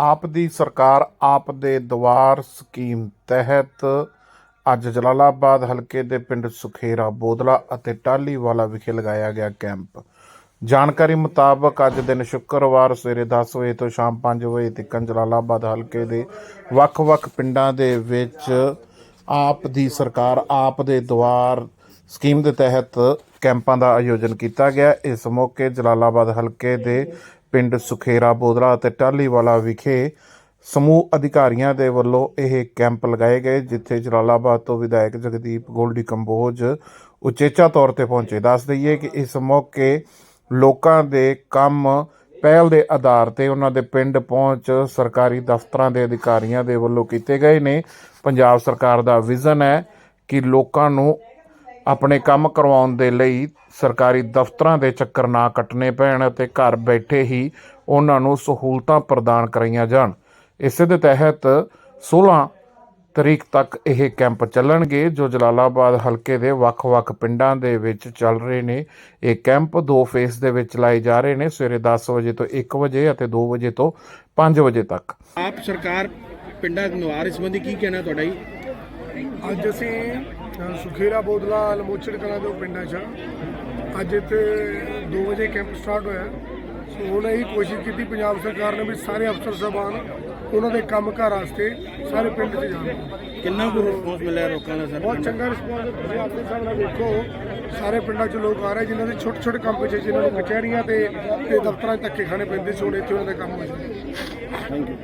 ਆਪ ਦੀ ਸਰਕਾਰ ਆਪ ਦੇ ਦੁਆਰ ਸਕੀਮ ਤਹਿਤ ਅੱਜ ਜਲਾਲਾਬਾਦ ਹਲਕੇ ਦੇ ਪਿੰਡ ਸੁਖੇਰਾ ਬੋਦਲਾ ਅਤੇ ਟਾਹਲੀਵਾਲਾ ਵਿਖੇ ਲਗਾਇਆ ਗਿਆ ਕੈਂਪ। ਜਾਣਕਾਰੀ ਮੁਤਾਬਕ ਅੱਜ ਦਿਨ ਸ਼ੁੱਕਰਵਾਰ ਸਵੇਰੇ 10 ਵਜੇ ਤੋਂ ਸ਼ਾਮ 5 ਵਜੇ ਤੱਕ ਜਲਾਲਾਬਾਦ ਹਲਕੇ ਦੇ ਵੱਖ-ਵੱਖ ਪਿੰਡਾਂ ਦੇ ਵਿੱਚ ਆਪ ਦੀ ਸਰਕਾਰ ਆਪ ਦੇ ਦੁਆਰ ਸਕੀਮ ਦੇ ਤਹਿਤ ਕੈਂਪਾਂ ਦਾ ਆਯੋਜਨ ਕੀਤਾ ਗਿਆ। ਇਸ ਮੌਕੇ ਜਲਾਲਾਬਾਦ ਹਲਕੇ ਦੇ ਪਿੰਡ ਸੁਖੇਰਾ ਬੋਦਲਾ ਅਤੇ ਟਾਹਲੀਵਾਲਾ ਵਿਖੇ ਸਮੂਹ ਅਧਿਕਾਰੀਆਂ ਦੇ ਵੱਲੋਂ ਇਹ ਕੈਂਪ ਲਗਾਏ ਗਏ, ਜਿੱਥੇ ਜਲਾਲਾਬਾਦ ਤੋਂ ਵਿਧਾਇਕ ਜਗਦੀਪ ਗੋਲਡੀ ਕੰਬੋਜ ਉਚੇਚਾ ਤੌਰ ਤੇ ਪਹੁੰਚੇ। ਦੱਸ ਦਈਏ ਕਿ ਇਸ ਮੌਕੇ ਲੋਕਾਂ ਦੇ ਕੰਮ ਪਹਿਲ ਦੇ ਆਧਾਰ ਤੇ ਉਹਨਾਂ ਦੇ ਪਿੰਡ ਪਹੁੰਚ ਸਰਕਾਰੀ ਦਫ਼ਤਰਾਂ ਦੇ ਅਧਿਕਾਰੀਆਂ ਦੇ ਵੱਲੋਂ ਕੀਤੇ ਗਏ ਨੇ। ਪੰਜਾਬ ਸਰਕਾਰ ਦਾ ਵਿਜ਼ਨ ਹੈ ਕਿ ਲੋਕਾਂ ਨੂੰ ਆਪਣੇ ਕੰਮ ਕਰਵਾਉਣ ਦੇ ਲਈ ਸਰਕਾਰੀ ਦਫ਼ਤਰਾਂ ਦੇ ਚੱਕਰ ਨਾ ਕੱਟਣੇ ਪੈਣ ਅਤੇ ਘਰ ਬੈਠੇ ਹੀ ਉਹਨਾਂ ਨੂੰ ਸਹੂਲਤਾਂ ਪ੍ਰਦਾਨ ਕਰਾਈਆਂ ਜਾਣ। ਇਸੇ ਦੇ ਤਹਿਤ 16 ਤਰੀਕ ਤੱਕ ਇਹ ਕੈਂਪ ਚੱਲਣਗੇ, ਜੋ ਜਲਾਲਾਬਾਦ ਹਲਕੇ ਦੇ ਵੱਖ-ਵੱਖ ਪਿੰਡਾਂ ਦੇ ਵਿੱਚ ਚੱਲ ਰਹੇ ਨੇ। ਇਹ ਕੈਂਪ ਦੋ ਫੇਸ ਦੇ ਵਿੱਚ ਲਾਏ ਜਾ ਰਹੇ ਨੇ, ਸਵੇਰੇ 10 ਵਜੇ ਤੋਂ 1 ਵਜੇ ਅਤੇ 2 ਵਜੇ ਤੋਂ 5 ਵਜੇ ਤੱਕ। ਆਪ ਸਰਕਾਰ ਪਿੰਡਾਂ ਦੇ ਨਿਵਾਰ ਸੰਬੰਧੀ ਕੀ ਕਹਿਣਾ ਤੁਹਾਡਾ ਜੀ? ਅੱਜ ਅਸੀਂ ਸੁਖੇਰਾ ਬੋਦਲਾ ਲਮੋਚੜ ਕਲਾਂ ਦੇ ਪਿੰਡਾਂ 'ਚ। ਅੱਜ ਇੱਥੇ 2 ਵਜੇ ਕੈਂਪ ਸਟਾਰਟ ਹੋਇਆ। ਸੋ ਉਹਨਾਂ ਹੀ ਕੋਸ਼ਿਸ਼ ਕੀਤੀ ਪੰਜਾਬ ਸਰਕਾਰ ਨੇ ਵੀ ਸਾਰੇ ਅਫਸਰ ਸਾਹਿਬਾਨ ਉਹਨਾਂ ਦੇ ਕੰਮ ਘਰ ਵਾਸਤੇ ਸਾਰੇ ਪਿੰਡ 'ਚ ਜਾਣ। ਕਿੰਨਾ ਕੁ ਰਿਸਪੌਂਸ ਮਿਲਿਆ ਲੋਕਾਂ ਦਾ ਸਰ? ਬਹੁਤ ਚੰਗਾ ਰਿਸਪੌਂਸ ਤੁਸੀਂ ਆਪਣੇ ਨਾਲ ਦੇਖੋ ਸਾਰੇ ਪਿੰਡਾਂ 'ਚ ਲੋਕ ਆ ਰਹੇ ਜਿਨ੍ਹਾਂ ਦੇ ਛੋਟੇ ਛੋਟੇ ਕੰਮ ਪਿੱਛੇ ਜਿਨ੍ਹਾਂ ਨੂੰ ਕਚਹਿਰੀਆਂ ਤੇ ਤੇ ਦਫ਼ਤਰਾਂ 'ਚ ਧੱਕੇ ਖਾਣੇ ਪੈਂਦੇ ਸੀ ਹੁਣ ਇੱਥੇ ਉਹਨਾਂ ਦੇ ਕੰਮ ਹੋ ਜਾਂਦੇ ਥੈਂਕ ਯੂ